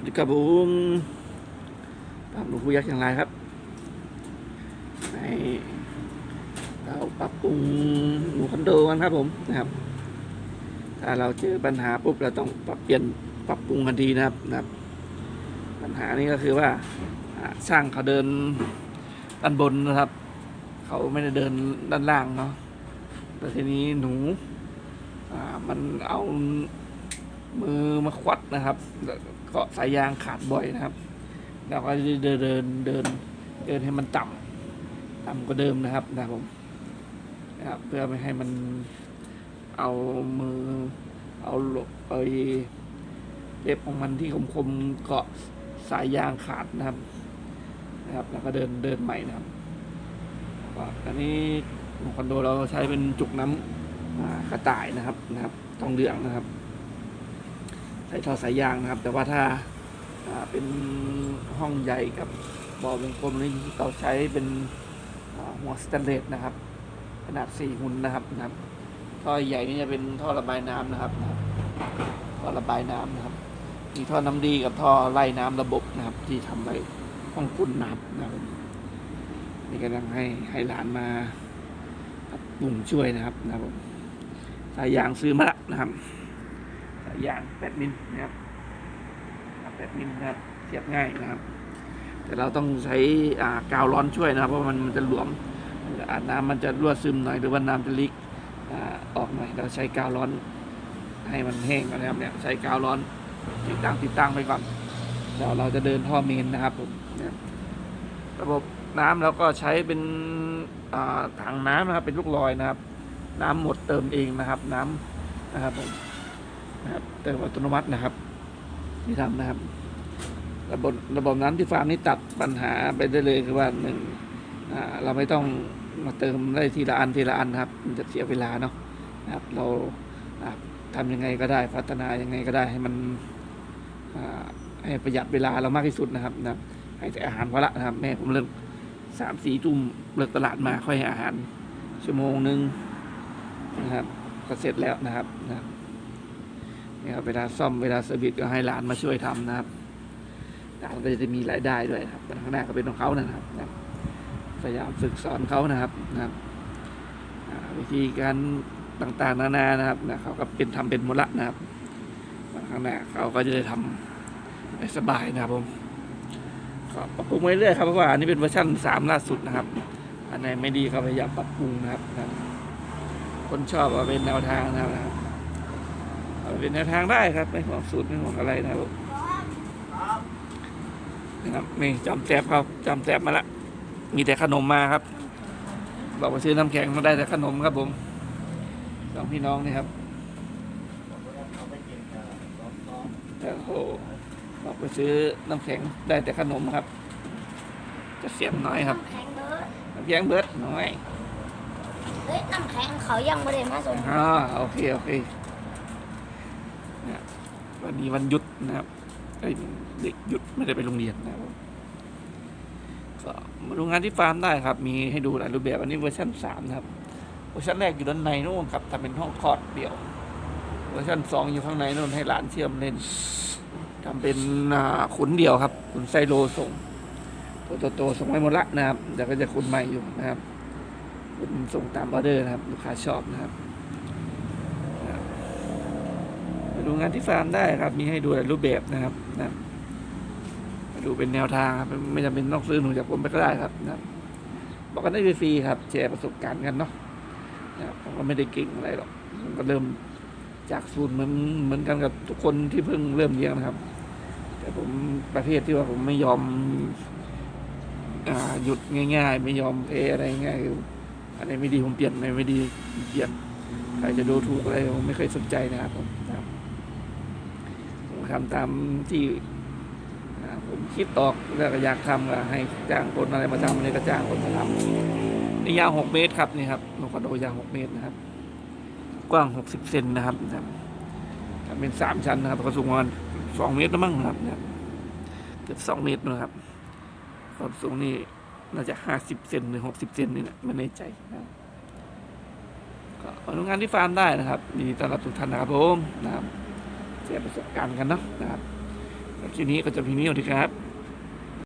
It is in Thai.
วัสดีครับผมตามหลวงปู่ยักษ์อย่างไรครับ ในเราปรับปรุงหมู่คอนโดกันครับผมนะครับ ถ้าเราเจอปัญหาปุ๊บเราต้องปรับเปลี่ยนปรับปรุงทันทีนะครับนะครับ ปัญหานี้ก็คือว่าอ่าช่างเขาเดินด้านบนนะครับ เขาไม่ได้เดินด้านล่างเนาะแต่ทีนี้หนูมันเอา มือมาควัดนะครับแล้วก็สายยางขาดบ่อยนะครับเราก็จะเดินเดินเดินเดินให้มันต่ำต่ำกว่าเดิมนะครับนะครับผมนะครับเพื่อไม่ให้มันเอามือเอาหลบไปเล็บของมันที่คมๆเกาะสายยางขาดนะครับ นะครับ แล้วก็เดินเดินใหม่นะครับอันนี้คอนโดเราใช้เป็นจุกน้ำกระต่ายนะครับนะครับ ทองเหลืองนะครับ ใส่ท่อสายยางนะครับ แต่ว่าถ้าเป็นห้องใหญ่กับบ่อวงกลมนี่เราใช้เป็นหัวสแตนเลสนะครับ ขนาดสี่หุ่นนะครับนะครับท่อใหญ่นี่จะเป็นท่อระบายน้ำนะครับนะครับท่อระบายน้ำนะครับ มีท่อน้ำดีกับท่อไล่น้ำระบบนะครับ ที่ทำไว้ห้องพุ่นน้ำนะครับนี่กำลังให้ให้หลานมาปรุงช่วยนะครับนะครับสายยางซื้อมาละนะครับ สายยางแปดมิลนะครับแปดมิลนะครับเสียบง่ายนะครับ แต่เราต้องใช้กาวร้อนช่วยนะครับ เพราะมันมันจะหลวมอาจน้ำมันจะรั่วซึมหน่อยหรือว่าน้ำจะลิกออกหน่อยเราใช้กาวร้อนให้มันแห้งก่อนนะครับเนี่ยใช้กาวร้อนติดตั้งติดตั้งไปก่อนเดี๋ยวเราจะเดินท่อเมนนะครับผมระบบน้ำเราก็ใช้เป็นถังน้ำนะครับเป็นลูกลอยนะครับ น้ำหมดเติมเองนะครับ น้ำนะครับผม นะครับเติมอัตโนมัตินะครับที่ทำนะครับ ระบบระบบน้ำที่ฟาร์มนี้ตัดปัญหาไปได้เลยคือว่าหนึ่งเราไม่ต้องมาเติมได้ทีละอันทีละอันครับ มันจะเสียเวลาเนาะนะครับ เรานะครับทำยังไงก็ได้พัฒนายังไงก็ได้ให้มันให้ประหยัดเวลาเรามากที่สุดนะครับนะครับให้แต่อาหารพอละนะครับ แม่ผมเลิกสามสี่ทุ่มเลิกตลาดมาค่อยให้อาหารชั่วโมงหนึ่งนะครับก็เสร็จแล้วนะครับนะครับ นี่ครับเวลาซ่อมเวลาเซอร์วิสก็ให้หลานมาช่วยทำนะครับหลานก็จะมีรายได้ด้วยครับข้างหน้าก็เป็นของเขานะครับนะครับพยายามฝึกสอนเขานะครับนะครับวิธีการต่างๆ นานานะครับนะเขาก็เป็นทำเป็นหมดละนะครับข้างหน้าเขาก็จะได้ทำได้สบายนะครับผมก็ปรับปรุงไปเรื่อยครับเพราะว่าอันนี้เป็นเวอร์ชันสามล่าสุดนะครับ อันไหนไม่ดีก็พยายามปรับปรุงนะครับ คนชอบเอาเป็นแนวทางนะครับ เอาเป็นแนวทางได้ครับไม่ห่วงสูตรไม่ห่วงอะไรนะครับนะครับนี่จำแจบเขาจำแจบมาละมีแต่ขนมมาครับ บอกว่าซื้อน้ำแข็งมาได้แต่ขนมครับผมสองพี่น้องนี่ครับโอ้โหบอกไปซื้อน้ำแข็งได้แต่ขนมครับ จะเสียมน้อยครับน้ำแข็งเบิร์ดน้ำแข็งเบิดน้อยเฮ้ยน้ำแข็งเขายังไม่ได้มาส่งอ่าโอเคโอเคเนี่ย วันนี้วันหยุดนะครับเด็กหยุดไม่ได้ไปโรงเรียนนะครับก็มาดูงานที่ฟาร์มได้ครับ มีให้ดูหลายรูปแบบอันนี้เวอร์ชันสามนะครับ เวอร์ชันแรกอยู่ด้านในนู่นครับทำเป็นห้องคลอดเดี่ยว เวอร์ชันสองอยู่ข้างในนู่นให้หลานเชื่อมเล่นทำเป็นขุนเดี่ยวครับขุนไซโลส่งตัวโตๆส่งไปหมดละนะครับแต่ก็จะขุนใหม่อยู่นะครับเป็นส่งตามออเดอร์นะครับลูกค้าชอบนะครับมา ดูงานที่ฟาร์มได้ครับ มีให้ดูหลายรูปแบบนะครับนะครับมาดูเป็นแนวทางครับไม่จำเป็นต้องซื้อหนูจากผมไปก็ได้ครับนะบอกกันได้ฟรีครับ แชร์ประสบการณ์กันเนาะนะผมก็ไม่ได้เก่งอะไรหรอกก็เริ่มจากศูนย์เหมือนเหมือนกันกับทุกคนที่เพิ่งเริ่มเลี้ยงนะครับ แต่ผมประเภทที่ว่าผมไม่ยอมอหยุดง่าย ๆ ไม่ยอมเพอะไรง่ายคืออะไรไม่ดีผมเปลี่ยนอะไรไม่ดีเปลี่ยนใครจะดูถูกอะไรผมไม่เคยสนใจนะครับผมนะครับ ทำตามที่ผมคิดออกแล้วก็อยากทำก็ให้จ้างคนอะไรมาทำอะไรก็จ้างคนมาทำนี่ยาวหกเมตรครับนี่ครับนกกระโดยาวหกเมตรนะครับ กว้างหกสิบเซนนะครับนะครับเป็นสามชั้นนะครับก็สูงประมาณสองเมตรแล้วมั้งนะครับนะครับเกือบสองเมตรนะครับความสูงนี่น่าจะห้าสิบเซนหรือหกสิบเซนนี่แหละไม่แน่ใจนะครับก็มาดูงานที่ฟาร์มได้นะครับยินดีต้อนรับทุกท่านนะครับผมนะครับ ชร์ประสบการณ์กันเนาะนะครับคลิปนี้ก็จะพีนี้สวัสดีครับ